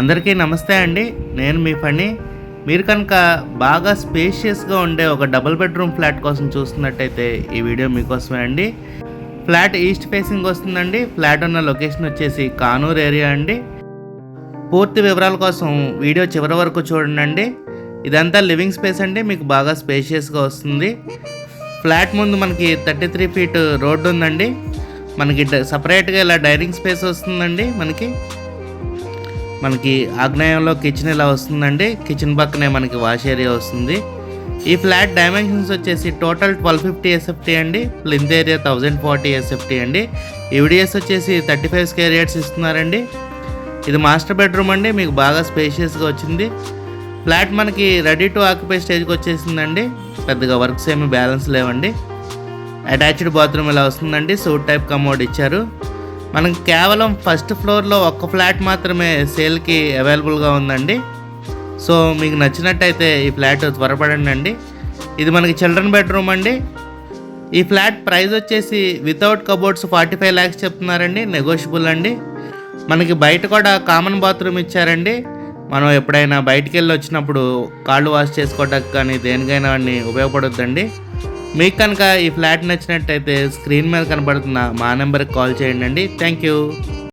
అందరికీ నమస్తే అండి. నేను మీ ఫణి. మీరు కనుక బాగా స్పేషియస్గా ఉండే ఒక డబుల్ బెడ్రూమ్ ఫ్లాట్ కోసం చూస్తున్నట్టయితే ఈ వీడియో మీకోసమే అండి. ఫ్లాట్ ఈస్ట్ ఫేసింగ్ వస్తుందండి. ఫ్లాట్ ఉన్న లొకేషన్ వచ్చేసి కానూర్ ఏరియా అండి. పూర్తి వివరాల కోసం వీడియో చివరి వరకు చూడండి ఇదంతా లివింగ్ స్పేస్ అండి. మీకు బాగా స్పేషియస్గా వస్తుంది. ఫ్లాట్ ముందు మనకి థర్టీ త్రీ ఫీట్ రోడ్డు ఉందండి. మనకి సపరేట్గా ఇలా డైనింగ్ స్పేస్ వస్తుందండి మనకి. మనకి ఆగ్నేయంలో కిచెన్ ఇలా వస్తుందండి కిచెన్ పక్కనే మనకి వాష్ ఏరియా వస్తుంది. ఈ ఫ్లాట్ డైమెన్షన్స్ వచ్చేసి టోటల్ ట్వెల్వ్ ఫిఫ్టీ ఎస్ఎఫ్టీ అండి plinth area thousand forty SFT అండి. ఈవిడిఎస్ వచ్చేసి థర్టీ ఫైవ్ స్క్వేర్ యార్డ్స్ ఇస్తున్నారండి. ఇది మాస్టర్ బెడ్రూమ్ అండి మీకు బాగా స్పేషియస్గా వచ్చింది. ఫ్లాట్ మనకి రెడీ టు ఆక్యుపై స్టేజ్కి వచ్చేసిందండి. పెద్దగా వర్క్స్ ఏమి బ్యాలెన్స్ లేవండి. అటాచ్డ్ బాత్రూమ్ ఇలా వస్తుందండి సూట్ టైప్ కమోడ్ ఇచ్చారు. మనం కేవలం ఫస్ట్ ఫ్లోర్లో ఒక్క ఫ్లాట్ మాత్రమే సేల్కి అవైలబుల్గా ఉందండి. సో మీకు నచ్చినట్టయితే ఈ ఫ్లాట్ త్వరపడండి అండి. ఇది మనకి చిల్డ్రన్ బెడ్రూమ్ అండి. ఈ ఫ్లాట్ ప్రైస్ వచ్చేసి without cupboards forty five lakhs చెప్తున్నారండి. నెగోషియబుల్ అండి. మనకి బయట కూడా కామన్ బాత్రూమ్ ఇచ్చారండి. మనం ఎప్పుడైనా బయటికి వెళ్ళి వచ్చినప్పుడు కాళ్ళు వాష్ చేసుకోవడానికి కానీ దేనికైనా వాడిని ఉపయోగపడుద్దండి. మీకు కనుక ఈ ఫ్లాట్ నచ్చినట్టయితే స్క్రీన్ మీద కనబడుతున్న మా నెంబర్కి కాల్ చేయండి అండి. Thank you.